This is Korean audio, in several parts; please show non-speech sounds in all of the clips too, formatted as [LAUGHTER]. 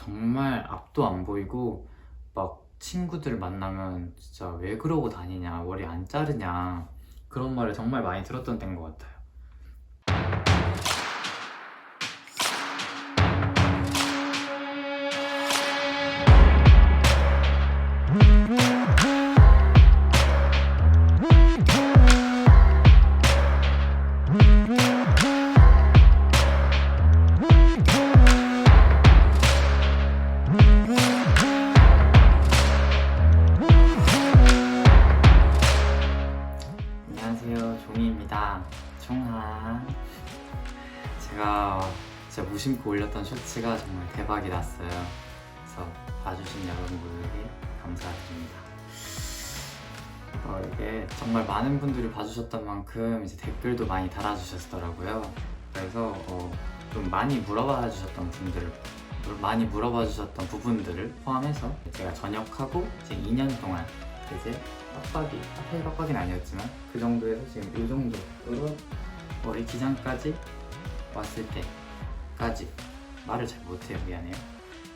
정말 앞도 안 보이고 막 친구들 만나면 진짜 왜 그러고 다니냐 머리 안 자르냐 그런 말을 정말 많이 들었던 때인 것 같아요. 무심코 올렸던 쇼츠가 정말 대박이 났어요. 그래서 봐주신 여러분들에게 감사드립니다. 어, 이게 정말 많은 분들이 봐주셨던 만큼 이제 댓글도 많이 달아주셨더라고요. 그래서 어, 좀 많이 물어봐 주셨던 분들 많이 물어봐 주셨던 부분들을 포함해서 제가 전역하고 이제 2년 동안 이제 빡빡이, 사실 빡빡이는 아니었지만 그 정도에서 지금 이 정도로 머리 기장까지 왔을 때 까지 말을 잘 못해요. 미안해요.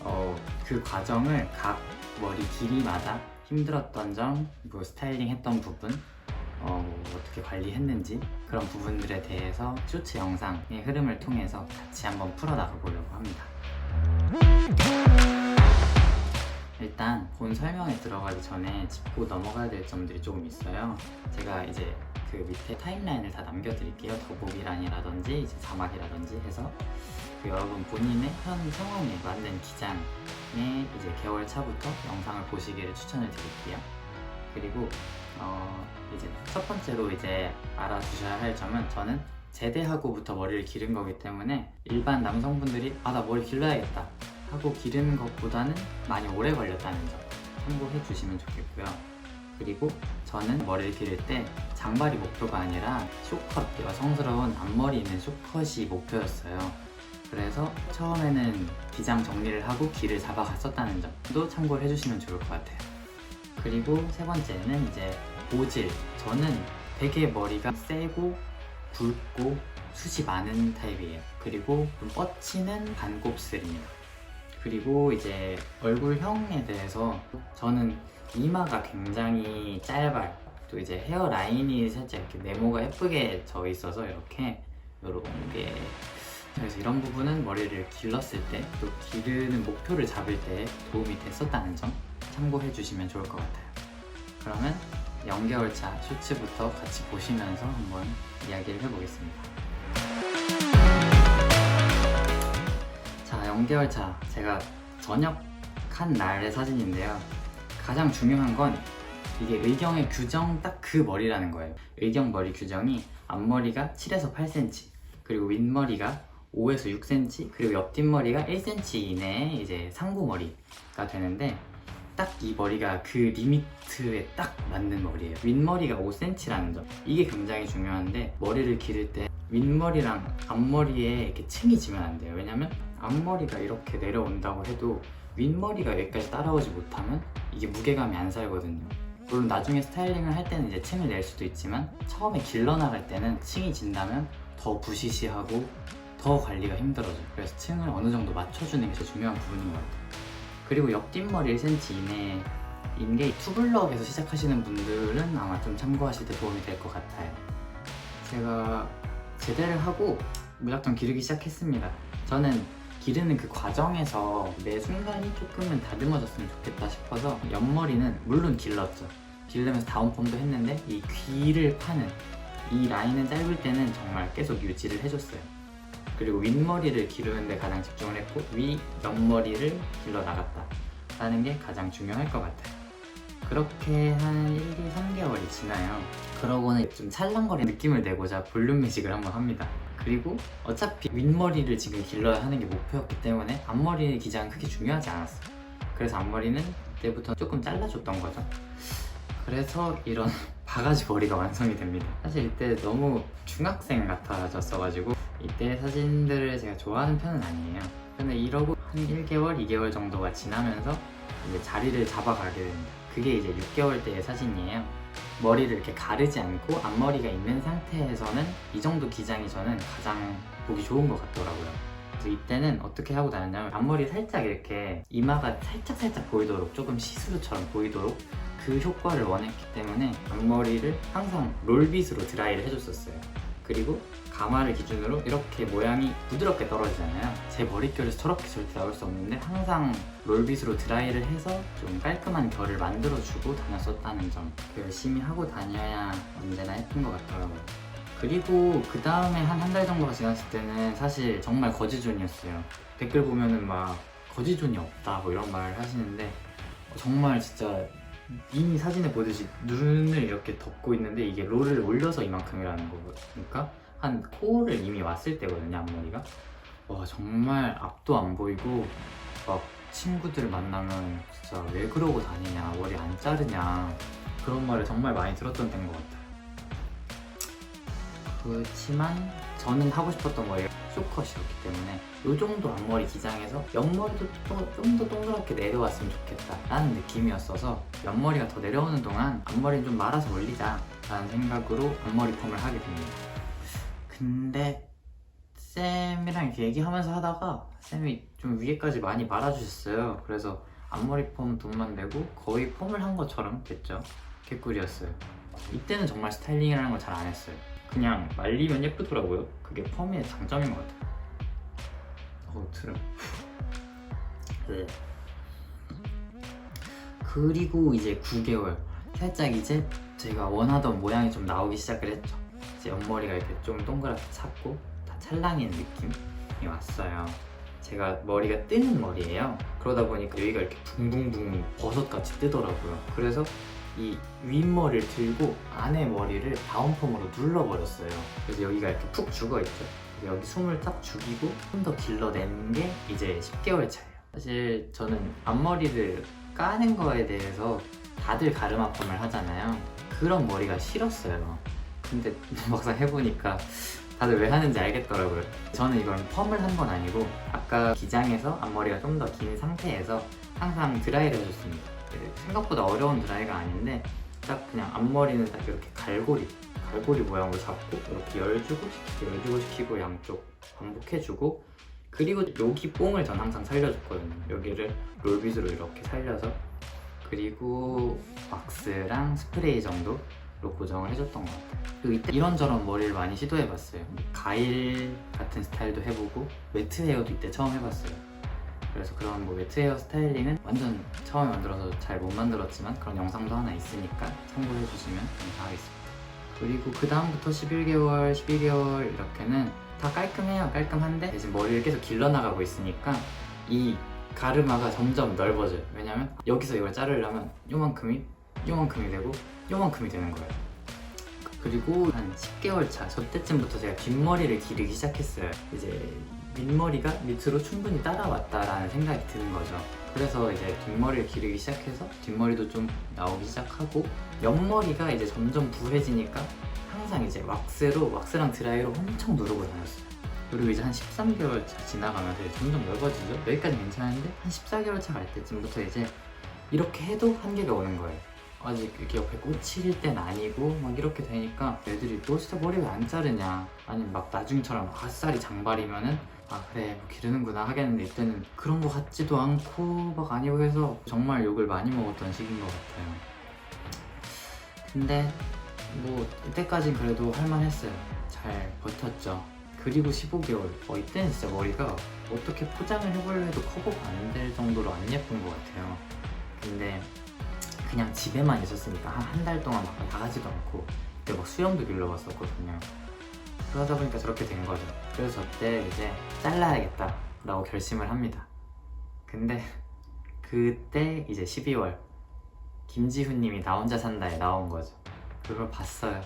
어, 그 과정을 각 머리 길이마다 힘들었던 점, 뭐 스타일링 했던 부분 어, 뭐 어떻게 관리했는지 그런 부분들에 대해서 쇼츠 영상의 흐름을 통해서 같이 한번 풀어나가 보려고 합니다. 일단 본 설명에 들어가기 전에 짚고 넘어가야 될 점들이 조금 있어요. 제가 이제 그 밑에 타임라인을 다 남겨드릴게요. 더보기란이라든지 이제 자막이라든지 해서 그 여러분 본인의 현 상황에 맞는 기장의 이제 개월 차부터 영상을 보시기를 추천을 드릴게요. 그리고 어 이제 첫 번째로 이제 알아두셔야 할 점은 저는 제대하고부터 머리를 기른 거기 때문에 일반 남성분들이 아 나 머리 길러야겠다 하고 기르는 것보다는 많이 오래 걸렸다는 점 참고해 주시면 좋겠고요. 그리고 저는 머리를 기를 때 장발이 목표가 아니라 쇼컷, 여성스러운 앞머리 있는 쇼컷이 목표였어요. 그래서 처음에는 기장 정리를 하고 길을 잡아갔었다는 점도 참고를 해주시면 좋을 것 같아요. 그리고 세 번째는 이제 모질. 저는 되게 머리가 세고 굵고 숱이 많은 타입이에요. 그리고 좀 뻗치는 반곱슬입니다. 그리고 이제 얼굴형에 대해서 저는 이마가 굉장히 짧아요. 또 이제 헤어 라인이 살짝 이렇게 네모가 예쁘게 져 있어서 이렇게 이렇게 그래서 이런 부분은 머리를 길렀을 때 또 기르는 목표를 잡을 때 도움이 됐었다는 점 참고해 주시면 좋을 것 같아요. 그러면 0개월차 쇼츠부터 같이 보시면서 한번 이야기를 해보겠습니다. 자, 0개월 차 제가 전역한 날의 사진인데요. 가장 중요한 건 이게 의경의 규정 딱 그 머리라는 거예요. 의경 머리 규정이 앞머리가 7에서 8cm, 그리고 윗머리가 5에서 6cm, 그리고 옆뒷머리가 1cm 이내에 이제 상고머리가 되는데 딱 이 머리가 그 리미트에 딱 맞는 머리예요. 윗머리가 5cm라는 점. 이게 굉장히 중요한데 머리를 기를 때 윗머리랑 앞머리에 이렇게 층이 지면 안 돼요. 왜냐면 앞머리가 이렇게 내려온다고 해도 윗머리가 여기까지 따라오지 못하면 이게 무게감이 안 살거든요. 물론 나중에 스타일링을 할 때는 이제 층을 낼 수도 있지만 처음에 길러 나갈 때는 층이 진다면 더 부시시하고 더 관리가 힘들어져요. 그래서 층을 어느 정도 맞춰주는 게 제일 중요한 부분인 것 같아요. 그리고 옆뒷머리 1cm 이내인 게 투블럭에서 시작하시는 분들은 아마 좀 참고하실 때 도움이 될 것 같아요. 제가 제대를 하고 무작정 기르기 시작했습니다. 저는 기르는 그 과정에서 매 순간이 조금은 다듬어졌으면 좋겠다 싶어서 옆머리는 물론 길렀죠. 기르면서 다운펌도 했는데 이 귀를 파는 이 라인은 짧을 때는 정말 계속 유지를 해줬어요. 그리고 윗머리를 기르는데 가장 집중을 했고 위 옆머리를 길러 나갔다. 라는 게 가장 중요할 것 같아요. 그렇게 한 1, 2, 3개월이 지나요. 그러고는 좀 찰랑거리는 느낌을 내고자 볼륨 매직을 한번 합니다. 그리고 어차피 윗머리를 지금 길러야 하는 게 목표였기 때문에 앞머리 기장은 크게 중요하지 않았어요. 그래서 앞머리는 그때부터 조금 잘라줬던 거죠. 그래서 이런 [LAUGHS] 바가지 머리가 완성이 됩니다. 사실 이때 너무 중학생 같아졌어가지고 이때 사진들을 제가 좋아하는 편은 아니에요. 근데 이러고 한 1개월, 2개월 정도가 지나면서 이제 자리를 잡아가게 됩니다. 그게 이제 6개월 때의 사진이에요. 머리를 이렇게 가르지 않고 앞머리가 있는 상태에서는 이 정도 기장이 저는 가장 보기 좋은 것 같더라고요. 그래서 이때는 어떻게 하고 다녔냐면 앞머리 살짝 이렇게 이마가 살짝 살짝 보이도록 조금 시스루처럼 보이도록 그 효과를 원했기 때문에 앞머리를 항상 롤빗으로 드라이를 해줬었어요. 그리고 가마를 기준으로 이렇게 모양이 부드럽게 떨어지잖아요. 제 머릿결에서 저렇게 절대 나올 수 없는데 항상 롤빗으로 드라이를 해서 좀 깔끔한 결을 만들어주고 다녔었다는 점. 열심히 하고 다녀야 언제나 예쁜 것 같더라고요. 그리고 그 다음에 한 한 달 정도가 지났을 때는 사실 정말 거지존이었어요. 댓글 보면은 막 거지존이 없다 뭐 이런 말을 하시는데 정말 진짜 이미 사진에 보듯이 눈을 이렇게 덮고 있는데 이게 롤을 올려서 이만큼이라는 거니까 한 코를 이미 왔을 때거든요 앞머리가. 와 정말 앞도 안 보이고 막 친구들 만나면 진짜 왜 그러고 다니냐 머리 안 자르냐 그런 말을 정말 많이 들었던 때인 것 같아요. 그렇지만 저는 하고 싶었던 머리가 쇼컷이었기 때문에 이 정도 앞머리 기장에서 옆머리도 좀 더 동그랗게 내려왔으면 좋겠다 라는 느낌이었어서 옆머리가 더 내려오는 동안 앞머리는 좀 말아서 올리자 라는 생각으로 앞머리 펌을 하게 됩니다. 근데 쌤이랑 얘기하면서 하다가 쌤이 좀 위에까지 많이 말아주셨어요. 그래서 앞머리 펌 돈만 내고 거의 펌을 한 것처럼 됐죠. 개꿀이었어요. 이때는 정말 스타일링이라는 걸 잘 안 했어요 그냥 말리면 예쁘더라고요. 그게 펌의 장점인 것 같아요. 어우 트름. 네. 그리고 이제 9개월 살짝 이제 제가 원하던 모양이 좀 나오기 시작을 했죠. 이제 옆머리가 이렇게 좀 동그랗게 찼고 다 찰랑인 느낌이 왔어요. 제가 머리가 뜨는 머리예요. 그러다 보니까 여기가 이렇게 붕붕붕 버섯같이 뜨더라고요. 그래서 이 윗머리를 들고 안에 머리를 다운펌으로 눌러버렸어요. 그래서 여기가 이렇게 푹 죽어있죠. 여기 숨을 딱 죽이고 좀 더 길러낸 게 이제 10개월 차예요. 사실 저는 앞머리를 까는 거에 대해서 다들 가르마 펌을 하잖아요. 그런 머리가 싫었어요. 근데 [LAUGHS] 막상 해보니까 다들 왜 하는지 알겠더라고요. 저는 이걸 펌을 한 건 아니고 아까 기장에서 앞머리가 좀 더 긴 상태에서 항상 드라이를 해줬습니다. 생각보다 어려운 드라이가 아닌데 딱 그냥 앞머리는 딱 이렇게 갈고리 갈고리 모양으로 잡고 이렇게 열주고 시키고 열주고 시키고 양쪽 반복해주고 그리고 여기 뽕을 전 항상 살려줬거든요. 여기를 롤빗으로 이렇게 살려서 그리고 왁스랑 스프레이 정도로 고정을 해줬던 것 같아요. 그리고 이때 이런저런 머리를 많이 시도해봤어요. 가일 같은 스타일도 해보고 매트 헤어도 이때 처음 해봤어요 그래서 그런 뭐 매트 헤어 스타일링은 완전 처음에 만들어서 잘 못 만들었지만 그런 영상도 하나 있으니까 참고해 주시면 감사하겠습니다. 그리고 그 다음부터 11개월, 12개월 이렇게는 다 깔끔해요. 깔끔한데 이제 머리를 계속 길러나가고 있으니까 이 가르마가 점점 넓어져요. 왜냐면 여기서 이걸 자르려면 요만큼이 요만큼이 되고 요만큼이 되는 거예요. 그리고 한 10개월 차, 저 때쯤부터 제가 뒷머리를 기르기 시작했어요. 이제 밑머리가 밑으로 충분히 따라왔다라는 생각이 드는 거죠. 그래서 이제 뒷머리를 기르기 시작해서 뒷머리도 좀 나오기 시작하고 옆머리가 이제 점점 부해지니까 항상 이제 왁스로 왁스랑 드라이로 엄청 누르고 다녔어요. 그리고 이제 한 13개월 차 지나가면서 점점 넓어지죠. 여기까지 괜찮은데 한 14개월 차 갈 때쯤부터 이제 이렇게 해도 한계가 오는 거예요. 아직 이렇게 옆에 꽂힐 땐 아니고 막 이렇게 되니까 애들이 너 진짜 머리 왜 안 자르냐 아니면 막 나중처럼 아싸리 장발이면은 아 그래 뭐 기르는구나 하겠는데 이때는 그런 거 같지도 않고 막 아니고 해서 정말 욕을 많이 먹었던 시기인 것 같아요. 근데 뭐 이때까진 그래도 할만했어요. 잘 버텼죠. 그리고 15개월. 어 이때는 진짜 머리가 어떻게 포장을 해보려 해도 커버가 안 될 정도로 안 예쁜 것 같아요. 근데 그냥 집에만 있었으니까 한 한 달 동안 막 나가지도 않고 그때 막 수영도 길러봤었거든요. 그러다 보니까 저렇게 된 거죠 그래서 저때 이제 잘라야겠다 라고 결심을 합니다. 근데 그때 이제 12월 김지훈님이 나 혼자 산다에 나온 거죠. 그걸 봤어요.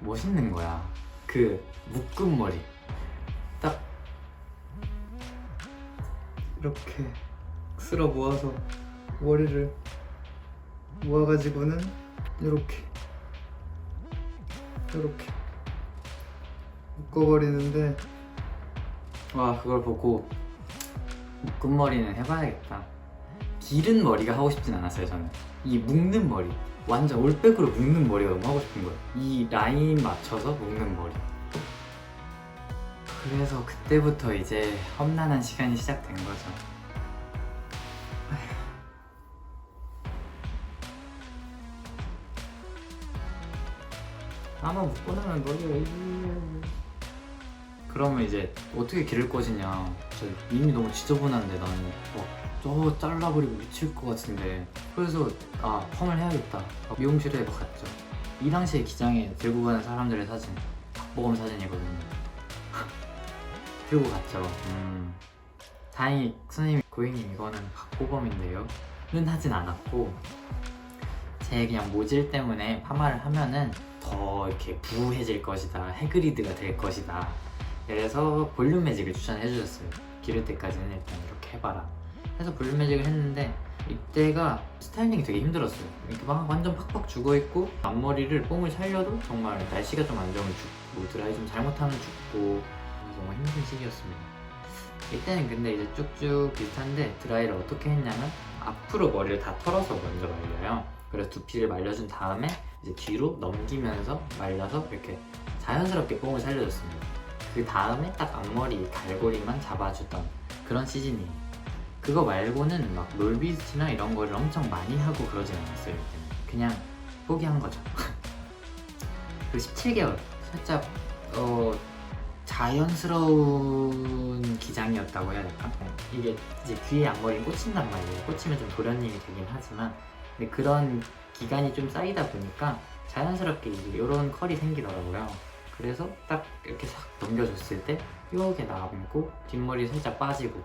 멋있는 거야. 그 묶은 머리. 딱 이렇게 쓸어 모아서 머리를 모아가지고는 이렇게 이렇게 묶어버리는데 와 그걸 보고 묶은 머리는 해봐야겠다. 기른 머리가 하고 싶진 않았어요 저는. 이 묶는 머리 완전 올백으로 묶는 머리가 너무 하고 싶은 거예요. 이 라인 맞춰서 묶는 머리. 그래서 그때부터 이제 험난한 시간이 시작된 거죠. 아마 묶고 나면 머리가 이- 그러면 이제 어떻게 기를 것이냐. 저 이미 너무 지저분한데 나는 막저 잘라버리고 미칠 것 같은데. 그래서 아 펌을 해야겠다. 미용실에 갔죠. 이 당시에 기장에 들고 가는 사람들의 사진. 박보검 사진이거든요. [LAUGHS] 들고 갔죠. 음. 다행히 선생님이 고객님 이거는 박보검인데요. 는 하진 않았고 제 그냥 모질 때문에 파마를 하면은 더 이렇게 부해질 것이다. 해그리드가 될 것이다 그래서 볼륨 매직을 추천해 주셨어요. 기를 때까지는 일단 이렇게 해봐라. 해서 볼륨 매직을 했는데 이때가 스타일링이 되게 힘들었어요. 이렇게 막 완전 팍팍 죽어있고 앞머리를 뽕을 살려도 정말 날씨가 좀 안 좋으면 죽고 드라이 좀 잘못하면 죽고 정말 힘든 시기였습니다. 이때는 근데 이제 쭉쭉 비슷한데 드라이를 어떻게 했냐면 앞으로 머리를 다 털어서 먼저 말려요. 그래서 두피를 말려준 다음에 이제 뒤로 넘기면서 말려서 이렇게 자연스럽게 뽕을 살려줬습니다 그 다음에 딱 앞머리 갈고리만 잡아주던 그런 시즌이에요. 그거 말고는 막 롤비스티나 이런 거를 엄청 많이 하고 그러진 않았어요 그냥 포기한 거죠. [LAUGHS] 그 17개월. 살짝 어 자연스러운 기장이었다고 해야 될까? 이게 이제 귀에 앞머리 꽂힌단 말이에요. 꽂히면 좀 도련님이 되긴 하지만. 근데 그런 기간이 좀 쌓이다 보니까 자연스럽게 이런 컬이 생기더라고요 그래서 딱 이렇게 싹 넘겨줬을 때 요게 남고 뒷머리 살짝 빠지고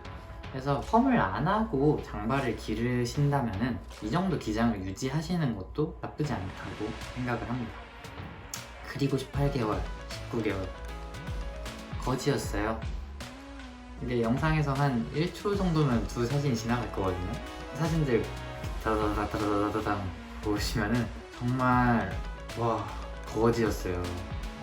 그래서 펌을 안 하고 장발을 기르신다면은 이 정도 기장을 유지하시는 것도 나쁘지 않다고 생각을 합니다. 그리고 18개월, 19개월 거지였어요. 근데 영상에서 한 1초 정도면 두 사진이 지나갈 거거든요. 사진들 다다다다다다다당 보시면은 정말 와 거지였어요.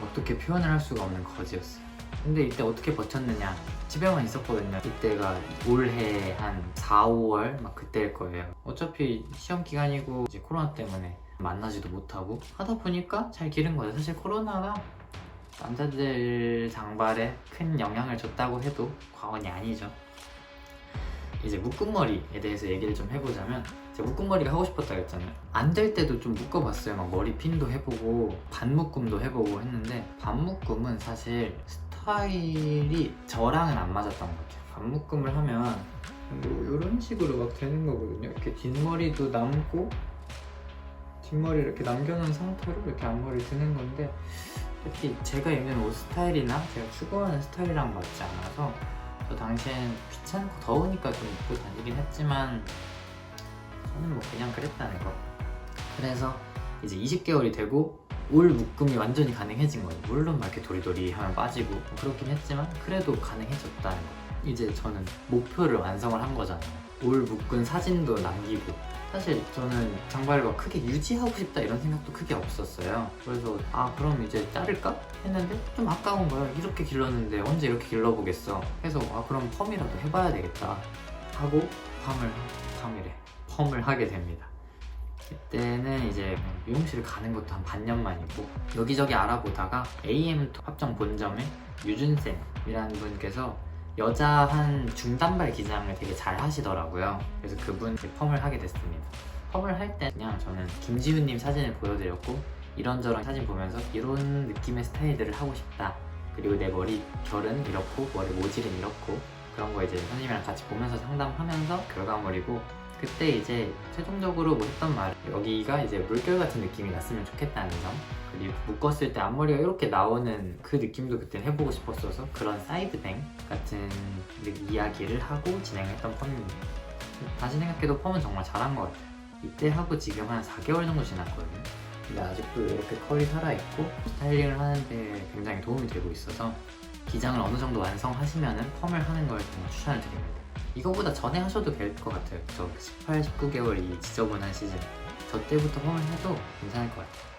어떻게 표현을 할 수가 없는 거지였어요. 근데 이때 어떻게 버텼느냐? 집에만 있었거든요. 이때가 올해 한 4, 5월 막 그때일 거예요. 어차피 시험 기간이고 이제 코로나 때문에 만나지도 못하고 하다 보니까 잘 기른 거예요. 사실 코로나가 남자들 장발에 큰 영향을 줬다고 해도 과언이 아니죠. 이제 묶음머리에 대해서 얘기를 좀 해보자면 제가 묶음머리가 하고 싶었다고 했잖아요. 안 될 때도 좀 묶어봤어요. 막 머리 핀도 해보고 반묶음도 해보고 했는데 반묶음은 사실 스타일이 저랑은 안 맞았던 것 같아요. 반묶음을 하면 뭐 이런 식으로 막 되는 거거든요. 이렇게 뒷머리도 남고 뒷머리 이렇게 남겨놓은 상태로 이렇게 앞머리 드는 건데 특히 제가 입는 옷 스타일이나 제가 추구하는 스타일이랑 맞지 않아서 저 당시엔 귀찮고 더우니까 좀 입고 다니긴 했지만 저는 뭐 그냥 그랬다는 거. 그래서 이제 20개월이 되고 올 묶음이 완전히 가능해진 거예요. 물론 막 이렇게 도리도리 하면 빠지고 뭐 그렇긴 했지만 그래도 가능해졌다는 거. 이제 저는 목표를 완성을 한 거잖아요. 올 묶은 사진도 남기고. 사실 저는 장발을 막 크게 유지하고 싶다 이런 생각도 크게 없었어요. 그래서 아 그럼 이제 자를까? 했는데 좀 아까운 거예요 이렇게 길렀는데 언제 이렇게 길러보겠어? 그래서 아 그럼 펌이라도 해봐야 되겠다 하고 펌을 펌이래 펌을 하게 됩니다 그때는 이제 미용실 가는 것도 한 반년 만이고 여기저기 알아보다가 AM 합정 본점에 유준쌤이라는 분께서 여자 한 중단발 기장을 되게 잘 하시더라고요. 그래서 그분 펌을 하게 됐습니다. 펌을 할 때 그냥 저는 김지훈님 사진을 보여드렸고 이런저런 사진 보면서 이런 느낌의 스타일들을 하고 싶다. 그리고 내 머리 결은 이렇고 머리 모질은 이렇고 그런 거 이제 선생님이랑 같이 보면서 상담하면서 결과물이고 그때 이제 최종적으로 뭐 했던 말 여기가 이제 물결 같은 느낌이 났으면 좋겠다는 점 그리고 묶었을 때 앞머리가 이렇게 나오는 그 느낌도 그때 해보고 싶었어서 그런 사이드뱅 같은 이야기를 하고 진행했던 펌입니다. 다시 생각해도 펌은 정말 잘한 것 같아요. 이때 하고 지금 한 4개월 정도 지났거든요. 근데 아직도 이렇게 컬이 살아있고 스타일링을 하는데 굉장히 도움이 되고 있어서 기장을 어느 정도 완성하시면 펌을 하는 걸 정말 추천을 드립니다 이거보다 전에 하셔도 될 것 같아요. 저 18, 19개월 이 지저분한 시즌. 저 때부터 펌을 해도 괜찮을 것 같아요.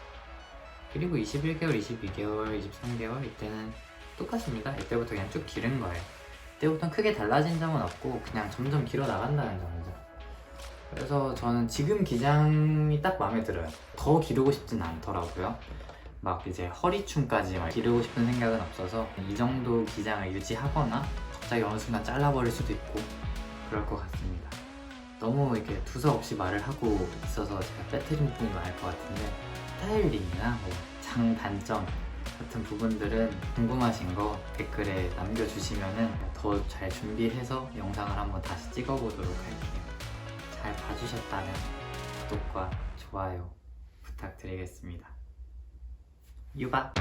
그리고 21개월, 22개월, 23개월 이때는 똑같습니다. 이때부터 그냥 쭉 기른 거예요. 이때부터는 크게 달라진 점은 없고 그냥 점점 길어 나간다는 점이죠. 그래서 저는 지금 기장이 딱 마음에 들어요. 더 기르고 싶진 않더라고요. 막 이제 허리춤까지 막 기르고 싶은 생각은 없어서 이 정도 기장을 유지하거나 갑자기 어느 순간 잘라버릴 수도 있고 그럴 것 같습니다. 너무 이렇게 두서없이 말을 하고 있어서 제가 빼트린 부분이 많을 것 같은데 스타일링이나 뭐 장단점 같은 부분들은 궁금하신 거 댓글에 남겨주시면은 더잘 준비해서 영상을 한번 다시 찍어보도록 할게요. 잘 봐주셨다면 구독과 좋아요 부탁드리겠습니다. 유바!